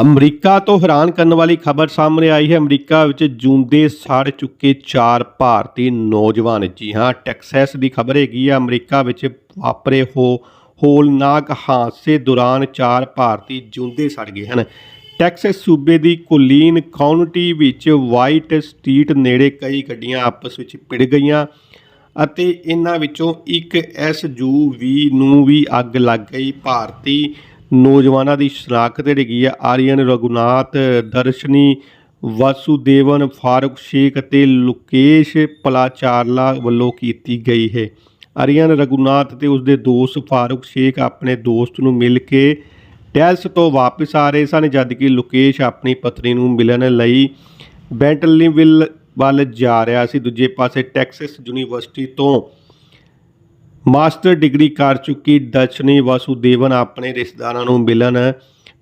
America ਤੋਂ ਹੈਰਾਨ ਕਰਨ ਵਾਲੀ ਖਬਰ ਸਾਹਮਣੇ ਆਈ ਹੈ। ਅਮਰੀਕਾ ਵਿੱਚ ਜੂੰਦੇ ਸੜ ਚੁੱਕੇ ਚਾਰ ਭਾਰਤੀ ਨੌਜਵਾਨ ਜੀ। ਹਾਂ, ਟੈਕਸਾਸ ਦੀ ਖਬਰ ਹੈਗੀ ਆ, ਅਮਰੀਕਾ ਵਿੱਚ ਵਾਪਰੇ ਹੋ ਹੋਲਨਾਕ ਹਾਦਸੇ ਦੌਰਾਨ ਚਾਰ ਭਾਰਤੀ ਜੂੰਦੇ ਸੜ ਗਏ ਹਨ। ਟੈਕਸਾਸ ਸੂਬੇ ਦੀ ਕੁਲੀਨ ਕਾਉਂਟੀ ਵਿੱਚ ਵਾਈਟ ਸਟਰੀਟ ਨੇੜੇ ਕਈ ਗੱਡੀਆਂ ਆਪਸ ਵਿੱਚ ਭਿੜ ਗਈਆਂ ਅਤੇ ਇਹਨਾਂ ਵਿੱਚੋਂ ਇੱਕ ਐਸਯੂਵੀ ਨੂੰ ਵੀ ਅੱਗ ਲੱਗ ਗਈ। ਭਾਰਤੀ ਨੌਜਵਾਨਾਂ ਦੀ ਸ਼ਨਾਖਤ ਜਿਹੜੀ ਹੈ। ਆਰੀਅਨ ਰਘੁਨਾਥ, ਦਰਸ਼ਨੀ, ਵਾਸੂਦੇਵਨ ਫਾਰੂਕ ਸ਼ੇਖ ਅਤੇ ਲੋਕੇਸ਼ ਪਲਾਚਾਰਲਾ ਵੱਲੋਂ ਕੀਤੀ ਗਈ ਹੈ। ਆਰੀਅਨ ਰਘੁਨਾਥ ਤੇ ਉਸਦੇ ਦੋਸਤ ਫਾਰੂਕ ਸ਼ੇਖ ਆਪਣੇ ਦੋਸਤ ਨੂੰ ਮਿਲ ਕੇ ਟੈਲਸ ਤੋਂ ਵਾਪਸ ਆ ਰਹੇ ਸਨ ਜਦਕਿ ਲੁਕੇਸ਼ ਆਪਣੀ ਪਤਨੀ ਨੂੰ ਮਿਲਣ ਲਈ ਬੈਂਟਲੀਵਿਲ ਵੱਲ ਜਾ ਰਿਹਾ ਸੀ। ਦੂਜੇ ਪਾਸੇ ਟੈਕਸਸ ਯੂਨੀਵਰਸਿਟੀ ਤੋਂ ਮਾਸਟਰ ਡਿਗਰੀ ਕਰ ਚੁੱਕੀ ਦਰਸ਼ਨੀ ਵਾਸੂਦੇਵਨ ਆਪਣੇ ਰਿਸ਼ਤੇਦਾਰਾਂ ਨੂੰ ਮਿਲਣ।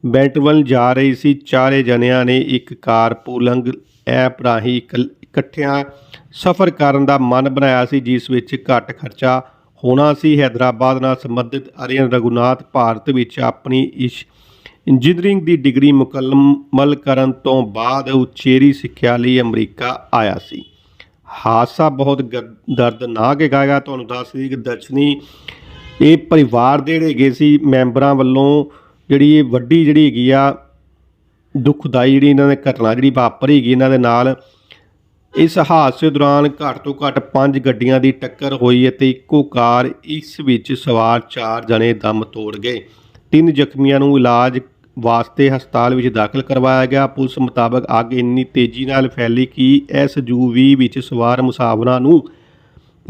ਬੈਂਟਵਲ ਜਾ ਰਹੀ ਸੀ। ਚਾਰੇ ਜਣਿਆਂ ਨੇ ਇੱਕ ਕਾਰਪੂਲਿੰਗ ਐਪ ਰਾਹੀਂ ਇਕੱਲ- ਇਕੱਠਿਆਂ ਸਫ਼ਰ ਕਰਨ ਦਾ ਮਨ ਬਣਾਇਆ ਸੀ, ਜਿਸ ਵਿੱਚ ਘੱਟ ਖਰਚਾ ਹੋਣਾ ਸੀ। ਹੈਦਰਾਬਾਦ ਨਾਲ ਸੰਬੰਧਿਤ ਅਰੀਅਨ ਰਘੁਨਾਥ ਭਾਰਤ ਵਿੱਚ ਆਪਣੀ ਇਸ ਇੰਜੀਨੀਅਰਿੰਗ ਦੀ ਡਿਗਰੀ ਮੁਕੰਮਲ ਕਰਨ ਤੋਂ ਬਾਅਦ ਉਚੇਰੀ ਸਿੱਖਿਆ ਲਈ ਅਮਰੀਕਾ ਆਇਆ ਸੀ। ਹਾਦਸਾ ਬਹੁਤ ਗ- ਦਰਦਨਾਕ ਹੈਗਾ ਤੁਹਾਨੂੰ ਦੱਸ ਦਈਏ ਕਿ ਦਰਸ਼ਨੀ ਇਹ ਪਰਿਵਾਰ ਦੇ ਜਿਹੜੇ ਹੈਗੇ ਸੀ, ਮੈਂਬਰਾਂ ਵੱਲੋਂ ਜਿਹੜੀ ਇਹ ਵੱਡੀ ਜਿਹੜੀ ਹੈਗੀ ਆ, ਦੁਖਦਾਈ ਜਿਹੜੀ ਇਹਨਾਂ ਨੇ ਘਟਨਾ ਜਿਹੜੀ ਵਾਪਰੀ ਹੈਗੀ ਇਹਨਾਂ ਦੇ ਨਾਲ, ਇਸ ਹਾਦਸੇ ਦੌਰਾਨ ਘੱਟ ਤੋਂ ਘੱਟ 5 ਗੱਡੀਆਂ ਦੀ ਟੱਕਰ ਹੋਈ ਅਤੇ ਇੱਕੋ ਕਾਰ ਇਸ ਵਿੱਚ ਸਵਾਰ 4 ਜਣੇ ਦਮ ਤੋੜ ਗਏ। ਤਿੰਨ ਜ਼ਖਮੀਆਂ ਨੂੰ ਇਲਾਜ ਵਾਸਤੇ ਹਸਪਤਾਲ ਵਿੱਚ ਦਾਖਲ ਕਰਵਾਇਆ ਗਿਆ। ਪੁਲਿਸ ਮੁਤਾਬਕ ਅੱਗ ਇੰਨੀ ਤੇਜ਼ੀ ਨਾਲ ਫੈਲੀ ਕਿ ਇਸ ਯੂਵੀ ਵਿੱਚ ਸਵਾਰ ਮੁਸਾਫਰਾਂ ਨੂੰ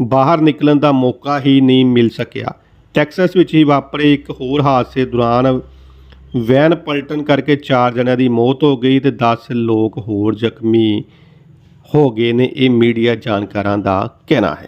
ਬਾਹਰ ਨਿਕਲਣ ਦਾ ਮੌਕਾ ਹੀ ਨਹੀਂ ਮਿਲ ਸਕਿਆ। ਟੈਕਸਸ ਵਿੱਚ ਹੀ ਵਾਪਰੇ ਇੱਕ ਹੋਰ ਹਾਦਸੇ ਦੌਰਾਨ ਵੈਨ ਪਲਟਣ ਕਰਕੇ 4 ਜਣਿਆਂ ਦੀ ਮੌਤ ਹੋ ਗਈ ਤੇ 10 ਲੋਕ ਹੋਰ ਜ਼ਖਮੀ ਹੋ ਗਏ ਨੇ। ਇਹ ਮੀਡੀਆ ਜਾਣਕਾਰਾਂ ਦਾ ਕਹਿਣਾ ਹੈ।